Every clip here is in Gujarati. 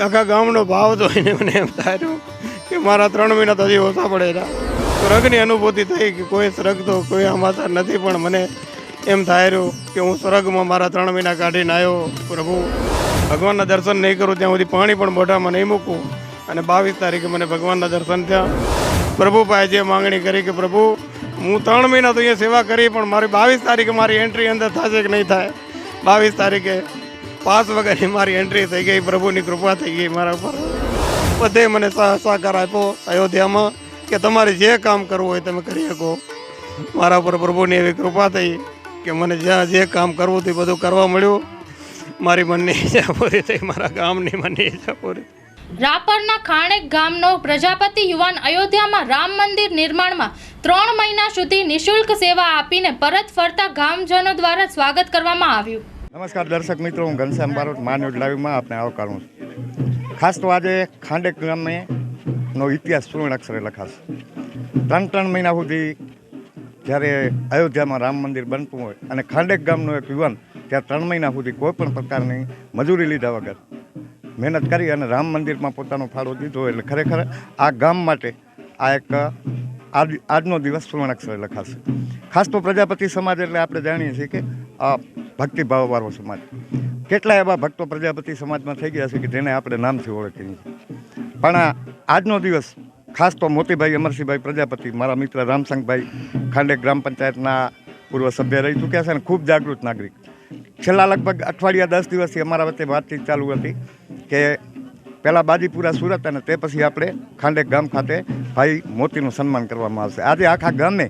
આખા ગામનો ભાવ જોઈને મને એમ થાય કે મારા ત્રણ મહિના તો હજી ઓછા પડેલા સ્વર્ગની અનુભૂતિ થઈ કે કોઈ સ્વર્ગ તો કોઈ સમાચાર નથી, પણ મને એમ થાય રહ્યું કે હું સ્વર્ગમાં મારા ત્રણ મહિના કાઢીને આવ્યો પ્રભુ. ભગવાનના દર્શન નહીં કરું ત્યાં સુધી પાણી પણ મોઢામાં નહીં મૂકું. અને બાવીસ તારીખે મને ભગવાનના દર્શન થયા. પ્રભુ પાસે જે માંગણી કરી કે પ્રભુ, હું ત્રણ મહિના તો અહીંયા સેવા કરી, પણ મારી બાવીસ તારીખે મારી એન્ટ્રી અંદર થશે કે નહીં થાય? બાવીસ તારીખે પાસ વગરની મારી એન્ટ્રી થઈ ગઈ, પ્રભુની કૃપા થઈ ગઈ મારા ઉપર. બધે મને સહ- સહકાર આપ્યો અયોધ્યામાં કે તમારે જે કામ કરવું હોય તમે કરી શકો. મારા ઉપર પ્રભુની એવી કૃપા થઈ કે મને જ્યાં જે કામ કરવું હતું બધું કરવા મળ્યું. મારી મનની ઈચ્છા પૂરી થઈ, મારા ગામની મનની ઈચ્છા પૂરી. રાપરના ખાણેક ગામનો પ્રજાપતિ યુવાન અયોધ્યામાં રામ મંદિર નિર્માણમાં ત્રણ મહિના સુધી નિઃશુલ્ક સેવા આપીને પરત ફરતા ગામજનો દ્વારા સ્વાગત કરવામાં આવ્યું. નમસ્કાર દર્શક મિત્રો, હું ઘનશ્યામ બારોટ માન્યુડ લાઈવમાં આપને આવકારું છું. ખાસ તો આજે ખાંડેક ગામે નો ઇતિહાસ પૂર્ણ અક્ષરે લખાશે. ત્રણ ત્રણ મહિના સુધી જ્યારે અયોધ્યામાં રામ મંદિર બનતું હોય અને ખાંડેક ગામનો એક યુવાન ત્યાં ત્રણ મહિના સુધી કોઈ પણ પ્રકારની મજૂરી લીધા વગર મહેનત કરી અને રામ મંદિરમાં પોતાનો ફાળો દીધો એટલે ખરેખર આ ગામ માટે આ એક આજ આજનો દિવસ અક્ષરે લખાશે. ખાસ તો પ્રજાપતિ સમાજ એટલે આપણે જાણીએ છીએ કે આ ભક્તિભાવવાળો સમાજ. કેટલા એવા ભક્તો પ્રજાપતિ સમાજમાં થઈ ગયા છે કે જેને આપણે નામથી ઓળખીએ પણ આજનો દિવસ, ખાસ તો મોતીભાઈ અમરસિંહભાઈ પ્રજાપતિ, મારા મિત્ર રામસંગભાઈ ખાંડે ગ્રામ પંચાયતના પૂર્વ સભ્ય રહી ચૂક્યા છે અને ખૂબ જાગૃત નાગરિક. છેલ્લા લગભગ અઠવાડિયા દસ દિવસથી અમારા વચ્ચે વાતચીત ચાલુ હતી કે પહેલાં બાજીપુરા સુરત અને તે પછી આપણે ખાંડેક ગામ ખાતે ભાઈ મોતીનું સન્માન કરવામાં આવશે. આજે આખા ગામે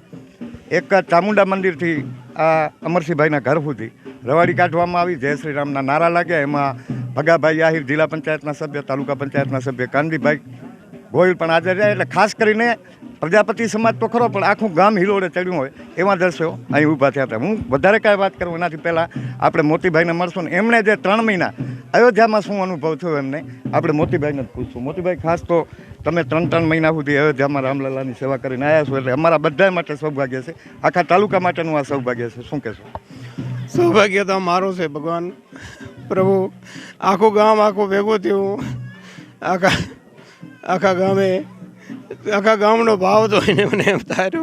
એક ચામુંડા મંદિરથી આ અમરસિંહભાઈના ઘર સુધી રવાડી કાઢવામાં આવી. જય શ્રી રામના નારા લાગ્યા. એમાં ભગાભાઈ આહિર જિલ્લા પંચાયતના સભ્ય, તાલુકા પંચાયતના સભ્ય કાનજીભાઈ ગોયલ પણ હાજર રહ્યા. એટલે ખાસ કરીને પ્રજાપતિ સમાજ તો ખરો, પણ આખું ગામ હિલોડે ચડ્યું હોય એવા દર્શ્યો અહીં ઊભા થયા હતા. હું વધારે કાંઈ વાત કરું એનાથી પહેલાં આપણે મોતીભાઈને મળશું. ને એમણે જે ત્રણ મહિના અયોધ્યામાં શું અનુભવ થયો એમને આપણે મોતીભાઈને જ પૂછશું. મોતીભાઈ, ખાસ તો તમે ત્રણ ત્રણ મહિના સુધી અયોધ્યામાં રામલલાની સેવા કરીને આવ્યા છો એટલે અમારા બધા માટે સૌભાગ્ય છે. આખા તાલુકા માટેનું આ સૌભાગ્ય છે. શું કહેશો? સૌભાગ્ય તો મારું છે, ભગવાન. પ્રભુ, આખું ગામ આખું ભેગું થયું. આખા આખા ગામે, આખા ગામનો ભાવ તો એને મને એમ થાય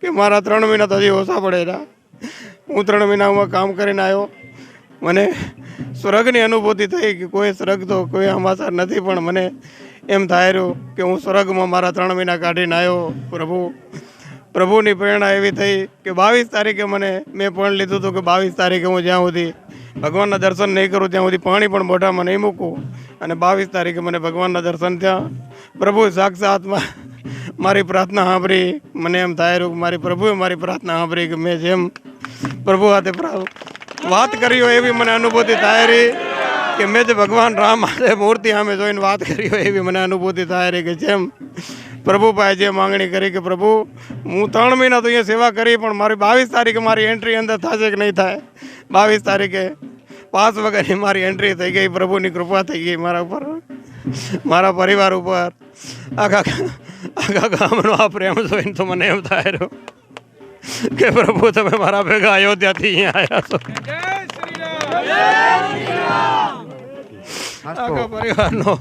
કે મારા ત્રણ મહિના તો હજી ઓછા પડેલા હું ત્રણ મહિનામાં કામ કરીને આવ્યો. મને સ્વર્ગની અનુભૂતિ થઈ કે કોઈ સ્વર્ગ તો કોઈ સમાચાર નથી, પણ મને એમ થાય રહ્યું કે હું સ્વર્ગમાં મારા ત્રણ મહિના કાઢીને આવ્યો પ્રભુ. પ્રભુની પ્રેરણા એવી થઈ કે બાવીસ તારીખે મને, મેં પણ લીધું હતું કે બાવીસ તારીખે હું જ્યાં સુધી ભગવાનના દર્શન નહીં કરું, ત્યાં સુધી પાણી પણ મોઢામાં નહીં મૂકું. અને બાવીસ તારીખે મને ભગવાનના દર્શન થયા. પ્રભુ સાક્ષાતમાં મારી પ્રાર્થના સાંભળી. મને એમ થાય રહ્યું મારી પ્રભુએ મારી પ્રાર્થના સાંભળી કે મેં જેમ પ્રભુ હાથે વાત કરી હોય એવી મને અનુભૂતિ થાય રહી. કે મેં જે ભગવાન રામ હાથે મૂર્તિ સામે જોઈને વાત કરી હોય એવી મને અનુભૂતિ થાય રહી કે જેમ પ્રભુ પાસે જે માંગણી કરી કે પ્રભુ, હું ત્રણ મહિના તો અહીંયા સેવા કરી, પણ મારી બાવીસ તારીખે મારી એન્ટ્રી અંદર થશે કે નહીં થાય? બાવીસ તારીખે પાસ વગરની મારી એન્ટ્રી થઈ ગઈ, પ્રભુની કૃપા થઈ ગઈ મારા ઉપર, મારા પરિવાર ઉપર. આખા આખા ગામનો આ પ્રેમ જોઈને તો મને એમ થાય રહ્યો કે પ્રભુ, તમે મારા ભેગા અયોધ્યાથી અહીંયા આવ્યા છો. ખાસ આખા પરિવારનો.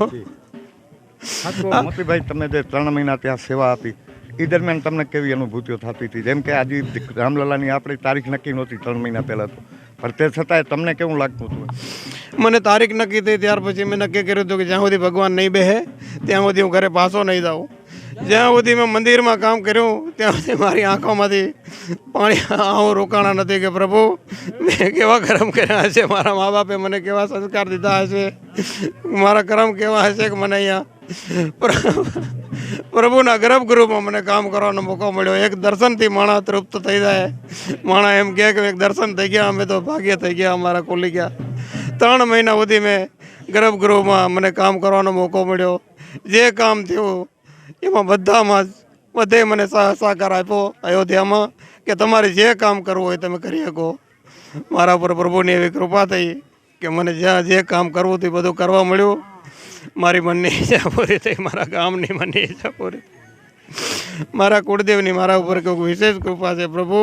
મોતીભાઈ તમે જે ત્રણ મહિના ત્યાં સેવા આપી એ દરમિયાન તમને કેવી અનુભૂતિઓ થતી હતી? જેમ કે આજે રામલલાની આપણી તારીખ નક્કી નહોતી ત્રણ મહિના પહેલાં તો. પણ તે છતાંય તમને કેવું લાગતું હતું? મને તારીખ નક્કી થઈ ત્યાર પછી મેં નક્કી કર્યું હતું કે જ્યાં સુધી ભગવાન નહીં બેહે ત્યાં સુધી હું ઘરે પાછો નહીં જાઉં. જ્યાં સુધી મેં મંદિરમાં કામ કર્યું, ત્યાં સુધી મારી આંખોમાંથી પાણી આવું રોકાણા નથી કે, પ્રભુ, મેં કેવા કર્મ કર્યા હશે? મારા મા બાપે મને કેવા સંસ્કાર દીધા હશે? મારા કર્મ કેવા હશે કે મને અહીંયા? પ્ર- પ્રભુના ગર્ભગૃહમાં મને કામ કરવાનો મોકો મળ્યો. એક દર્શનથી માણસ તૃપ્ત થઈ જાય. માણસ એમ કહે કે, એક દર્શન થઈ ગયા, અમે તો ભાગ્ય થઈ ગયા, અમારા ખોલી ગયા. ત્રણ મહિના સુધી મેં ગર્ભગૃહમાં મને કામ કરવાનો મોકો મળ્યો. જે કામ થયું એમાં બધામાં જ બધે મને સહ- સહકાર આપ્યો અયોધ્યામાં કે તમારે જે કામ કરવું હોય તમે કરી શકો. મારા ઉપર પ્રભુની એવી કૃપા થઈ કે મને જ્યાં જે કામ કરવું હતું બધું કરવા મળ્યું. મારી મનની ઈચ્છા પૂરી થઈ મારા ગામની મનની ઈચ્છા પૂરી મારા કુળદેવની મારા ઉપર કોઈક વિશેષ કૃપા છે પ્રભુ.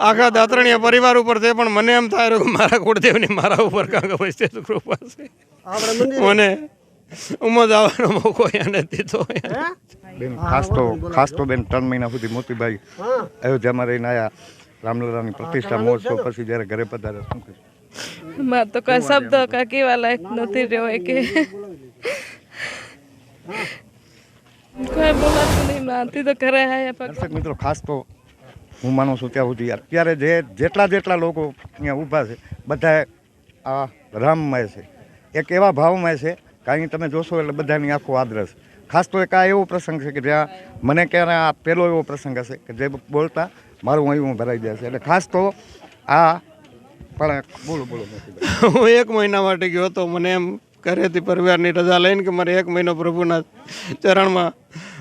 આખા દાતરણીય પરિવાર ઉપર છે પણ મને એમ થાય રહ્યું કે મારા કુળદેવની મારા ઉપર કાંક વિશેષ કૃપા છે. મને ઉમદ આવવાનો મોકો નથી તો બેન ખાસ તો ખાસ તો બેન ત્રણ મહિના સુધી મોતીભાઈ અયોધ્યામાં રહીને આવ્યા રામલલાની પ્રતિષ્ઠા મહોત્સવ પછી જ્યારે ઘરે પધાર્યા શું કહેશો મારે તો કોઈ શબ્દ કાંઈ કેવા લાયક નથી રહ્યો કે. કોઈ બોલાતું નહીં મારથી તો ઘરે આવ્યા મિત્રો ખાસ તો હું માનું છું ત્યાં સુધી અત્યારે જે જેટલા જેટલા લોકો અહીંયા ઊભા છે બધા આ રામમય છે. એક એવા ભાવમય છે કે તમે જોશો એટલે બધાની આંખો આદરસ. ખાસ તો એક આ એવો પ્રસંગ છે કે જ્યાં મને ક્યારે આ પહેલો એવો પ્રસંગ હશે કે જે બોલતા મારું અહીં ભરાઈ જાય એટલે ખાસ તો આ પણ બોલો બોલો હું એક મહિના માટે ગયો હતો. મને એમ ઘરેથી પરિવારની રજા લઈને કે મારે એક મહિનો પ્રભુના ચરણમાં,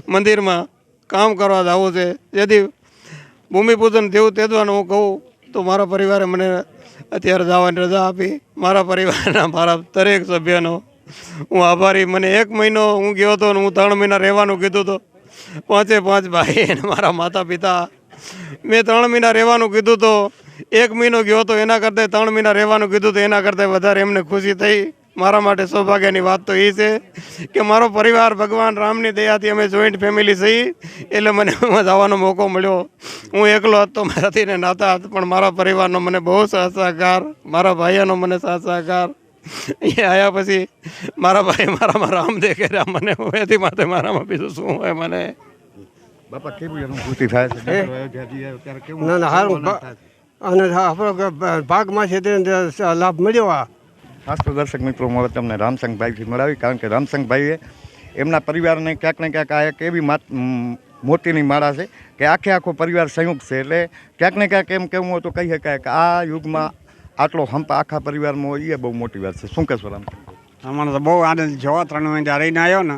મંદિરમાં કામ કરવા જવું છે. જેથી ભૂમિપૂજન જેવું તેજવાનું હું કહું તો મારા પરિવારે મને અત્યારે જવાની રજા આપી. મારા પરિવારના મારા દરેક સભ્યનો હું આભારી. મને એક મહિનો હું ગયો હતો હું ત્રણ મહિના રહેવાનું કીધું હતું પાંચે પાંચ ભાઈ અને મારા માતા પિતા મેં ત્રણ મહિના રહેવાનું કીધું તો. એક મહિનો ગયો હતો એના કરતાં ત્રણ મહિના રહેવાનું કીધું તો એના કરતાં વધારે એમને ખુશી થઈ. મારા માટે સૌભાગ્યની વાત તો એ છે કે મારો પરિવાર ભગવાન રામની દયાથી અમે જોઈન્ટ ફેમિલી થઈ એટલે મને જવાનો મોકો મળ્યો. હું એકલો હતો, મારાથી ને નાતા પણ મારા પરિવારનો મને બહુ સાથ મારા ભાઈઓનો મને સાથ અહીંયા આવ્યા પછી મારા ભાઈ મારામાં રામ દેખે રહ્યા મને. એથી માથે મારામાં બીજું શું હોય મને? બાપા કેવી અનુભૂતિ થાય છે? ના ના હારું? અને આપણો ભાગમાં છે તે લાભ મળ્યો આ. ખાસ તો દર્શક મિત્રો મળે તમને રામસંગભાઈથી મળાવી કારણ કે રામસંગભાઈએ એમના પરિવારને ક્યાંક ને ક્યાંક આ એક એવી માત મોતીની માળા છે કે આખે આખો પરિવાર સંયુક્ત છે. એટલે ક્યાંક ને ક્યાંક એમ કહેવું હોય તો કહી શકાય કે આ યુગમાં આટલો હંપ આખા પરિવારમાં હોય એ બહુ મોટી વાત છે. શું કહેશો, રામ? અમારે તો બહુ આનંદ છો. ત્રણ મહિના રહીને આવ્યો ને,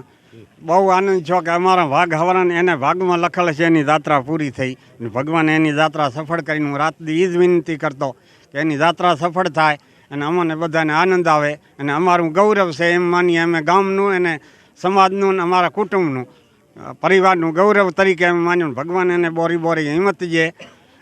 બહુ આનંદ છો કે અમારા વાઘ હવરણ એને વાઘમાં લખેલ છે, એની જાત્રા પૂરી થઈ. અને ભગવાન એની જાત્રા સફળ કરીને હું રાતની એ જ વિનંતી કરતો કે એની જાત્રા સફળ થાય અને અમને બધાને આનંદ આવે અને અમારું ગૌરવ છે એમ માનીએ અમે ગામનું અને સમાજનું અને અમારા કુટુંબનું. પરિવારનું ગૌરવ તરીકે અમે માન્યું. ભગવાન એને બોરી બોરી હિંમત જે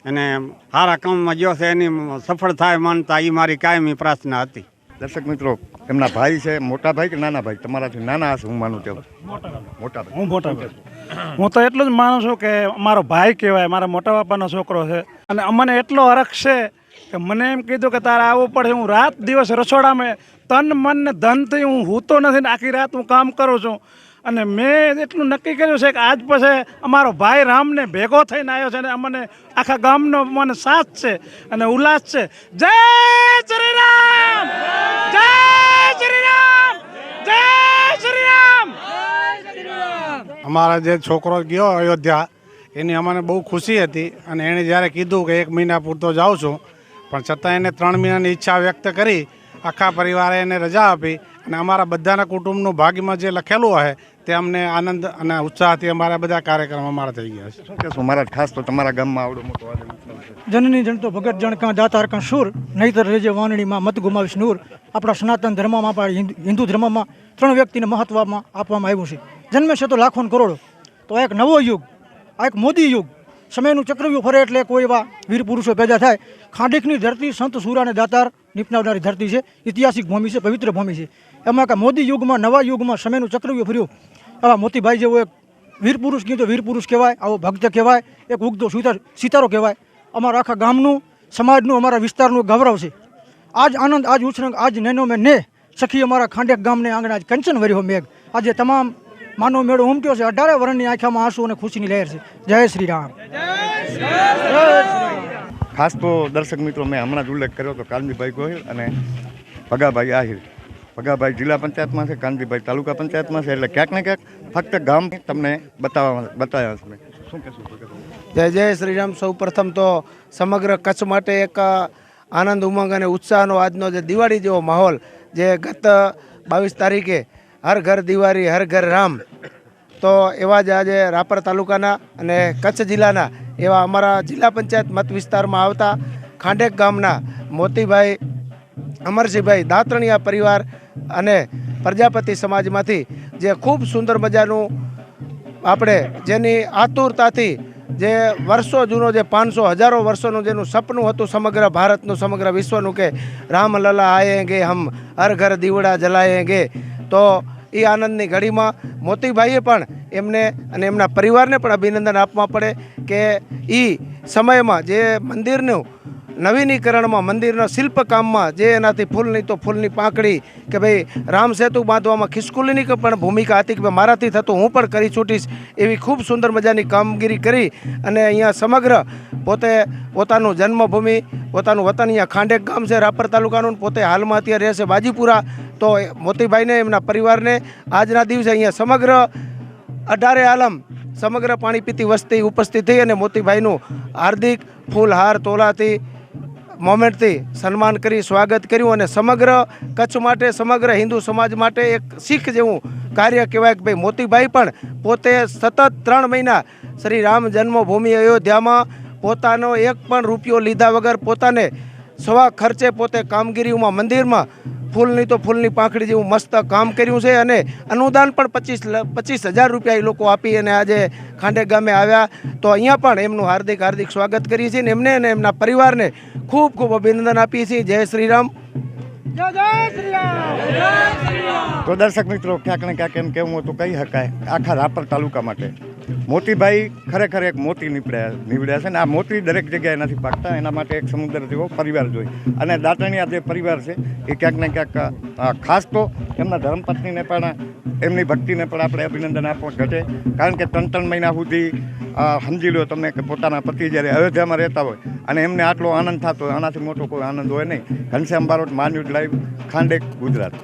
અને સારા કામમાં જો છે એની સફળ થાય માનતા એ મારી કાયમી પ્રાર્થના હતી. દર્શક મિત્રો એમના ભાઈ છે મોટા ભાઈ કે નાના ભાઈ? તમારાથી નાના હશે હું માનું તેમ મોટા ભાઈ. હું મોટા ભાઈ. હું તો એટલું જ માનું છું કે મારો ભાઈ કહેવાય મારા મોટા બાપાનો છોકરો છે. અને અમને એટલો હરખ છે કે મને એમ કીધું કે તારે આવવું પડે હું રાત દિવસ રસોડામાં તન મન ને ધનથી હું હૂતો નથી ને આખી રાત હું કામ કરું છું. અને મેં એટલું નક્કી કર્યું છે કે આજ પછી અમારો ભાઈ રામને ભેગો થઈને આવ્યો છે અને અમને આખા ગામનો મને સાથ છે અને ઉલ્લાસ છે. જય શ્રી રામ જય શ્રી રામ જય શ્રી રામ અમારા જે છોકરો ગયો અયોધ્યા, એની અમને બહુ ખુશી હતી અને એણે જ્યારે કીધું કે એક મહિના પૂરતો જાઉં છું, પણ છતાં એને ત્રણ મહિનાની ઈચ્છા વ્યક્ત કરી, આખા પરિવારે એને રજા આપી અને અમારા બધાના કુટુંબનું ભાગ્યમાં જે લખેલું હોય તે અમને આનંદ અને ઉત્સાહથી અમારા બધા કાર્યક્રમ અમારા થઈ ગયા છે. શું કહેશો? મારા ખાસ તો તમારા ગામમાં આવડો મોટો જનની જણતો ભગત જણકા દાતાર કાં સુર નહીતર રેજે વાનણીમાં મત ગુમાવીશ નૂર. આપણા સનાતન ધર્મમાં પણ હિન્દુ- હિન્દુ ધર્મમાં ત્રણ વ્યક્તિને મહત્વમાં આપવામાં આવ્યું છે. જન્મે છે તો લાખો ને કરોડો. તો આ એક નવો યુગ આ એક મોદી યુગ. સમયનું ચક્રવ્યૂહ ફરે એટલે કોઈ એવા વીર પુરુષો પેદા થાય. ખાંડિકની ધરતી સંત સુરા અને દાતાર નિપનાવનારી ધરતી છે. ઐતિહાસિક ભૂમિ છે પવિત્ર ભૂમિ છે. એમાં કે મોદી યુગમાં, નવા યુગમાં સમયનું ચક્રવ્યૂહ ફર્યું એવા મોતીભાઈ જેવો એક વીર પુરુષ કીધું વીર પુરુષ કહેવાય, આવો ભક્ત કહેવાય, એક ઉગતો સુતાર સિતારો કહેવાય. અમારા આખા ગામનું, સમાજનું, અમારા વિસ્તારનું ગૌરવ છે. આજ આનંદ, આજ ઉછરંગ આજ નેનો મેં ને સખી અમારા ખાંડેક ગામને આંગણે આજ કંચન વર્યો મેઘ. આજે તમામ માનવ મેળો ઉમટ્યો છે, અઢારે વર્ષની આંખામાં આંસુ અને ખુશીની લહેર છે. જય શ્રી રામ. ખાસ તો દર્શક મિત્રો, મેં હમણાં જ ઉલ્લેખ કર્યો હતો કાલમીભાઈ ગોહિલ અને ભગાભાઈ આહિર. ભગાભાઈ જિલ્લા પંચાયતમાં છે કાંતિભાઈ તાલુકા પંચાયતમાં છે, એટલે ક્યાંક ને ક્યાંક ફક્ત ગામ તમને બતાવવા બતાવ્યા છે જય જય શ્રી રામ સૌ પ્રથમ તો સમગ્ર કચ્છ માટે એક આનંદ, ઉમંગ અને ઉત્સાહનો આજનો જે દિવાળી જેવો માહોલ જે ગત બાવીસ તારીખે હર ઘર દિવાળી, હર ઘર રામ, તો એવા જ આજે રાપર તાલુકાના અને કચ્છ જિલ્લાના એવા અમારા જિલ્લા પંચાયત મત વિસ્તારમાં આવતા ખાંડેક ગામના મોતીભાઈ અમરસિંહભાઈ દાતરણીયા પરિવાર અને પ્રજાપતિ સમાજમાંથી જે ખૂબ સુંદર મજાનું આપણે જેની આતુરતાથી જે વર્ષો જૂનો જે પાંચસો હજારો વર્ષોનું જેનું સપનું હતું સમગ્ર ભારતનું, સમગ્ર વિશ્વનું કે રામલલા આયેંગે, હમ હર ઘર દીવડા જલાયેંગે, તો એ આનંદની ઘડીમાં મોતીભાઈએ પણ એમને અને એમના પરિવારને પણ અભિનંદન આપવા પડે કે એ સમયમાં જે મંદિરનું નવીનીકરણમાં મંદિરના શિલ્પકામમાં જે એનાથી ફૂલની તો ફૂલની પાંખડી કે ભાઈ રામસેતુ બાંધવામાં ખિસકુલીની પણ ભૂમિકા હતી કે ભાઈ મારાથી થતું હું પણ કરી છૂટીશ એવી ખૂબ સુંદર મજાની કામગીરી કરી અને અહીંયા સમગ્ર પોતે પોતાનું જન્મભૂમિ, પોતાનું વતન અહીંયા ખાંડેક ગામ છે, રાપર તાલુકાનું પોતે હાલમાં અત્યારે રહેશે બાજીપુરા. તો મોતીભાઈને, એમના પરિવારને આજના દિવસે અહીંયા સમગ્ર અઢારે આલમ, સમગ્ર પાણી પીતી વસ્તી ઉપસ્થિત થઈ અને મોતીભાઈનું હાર્દિક ફૂલહાર તોલાથી મોમેન્ટથી સન્માન કરી સ્વાગત કર્યું અને સમગ્ર કચ્છ માટે, સમગ્ર હિન્દુ સમાજ માટે એક શીખ જેવું કાર્ય કહેવાય કે ભાઈ મોતીભાઈ પણ પોતે સતત ત્રણ મહિના શ્રી રામ જન્મભૂમિ અયોધ્યામાં પોતાનો એક પણ રૂપિયો લીધા વગર પોતાને સ્વ ખર્ચે પોતે કામગીરીમાં મંદિરમાં ફૂલની તો ફૂલની પાંખડી જેવું મસ્ત કામ કર્યું છે અને અનુદાન પણ પચીસ પચીસ હજાર રૂપિયા એ લોકો આપી અને આજે ખાંડે ગામે આવ્યા. તો અહીંયા પણ એમનું હાર્દિક હાર્દિક સ્વાગત કરીએ છીએ અને એમને અને એમના પરિવારને ખૂબ ખૂબ અભિનંદન આપીએ છીએ. જય શ્રી રામ તો દર્શક મિત્રો ક્યાંક ને ક્યાંક એમ કહેવું હતું કહી શકાય આખા રાપર તાલુકા માટે મોતીભાઈ ખરેખર એક મોતી નીપડ્યા નીવડ્યા છે ને આ મોતી દરેક જગ્યાએ નથી પાકતા, એના માટે એક સમુદ્ર જેવો પરિવાર જોઈએ અને દાંતણિયા જે પરિવાર છે, એ ક્યાંક ને ક્યાંક ખાસ તો એમના ધર્મપત્નીને પણ, એમની ભક્તિને પણ આપણે અભિનંદન આપવા ઘટે. કારણ કે ત્રણ ત્રણ મહિના સુધી સમજી લો તમે કે પોતાના પતિ જ્યારે અયોધ્યામાં રહેતા હોય અને એમને આટલો આનંદ થતો હોય, આનાથી મોટો કોઈ આનંદ હોય નહીં. ઘનશ્યામ બારોટ માન્યુડ લાઈવ, ખાંડેક, ગુજરાત.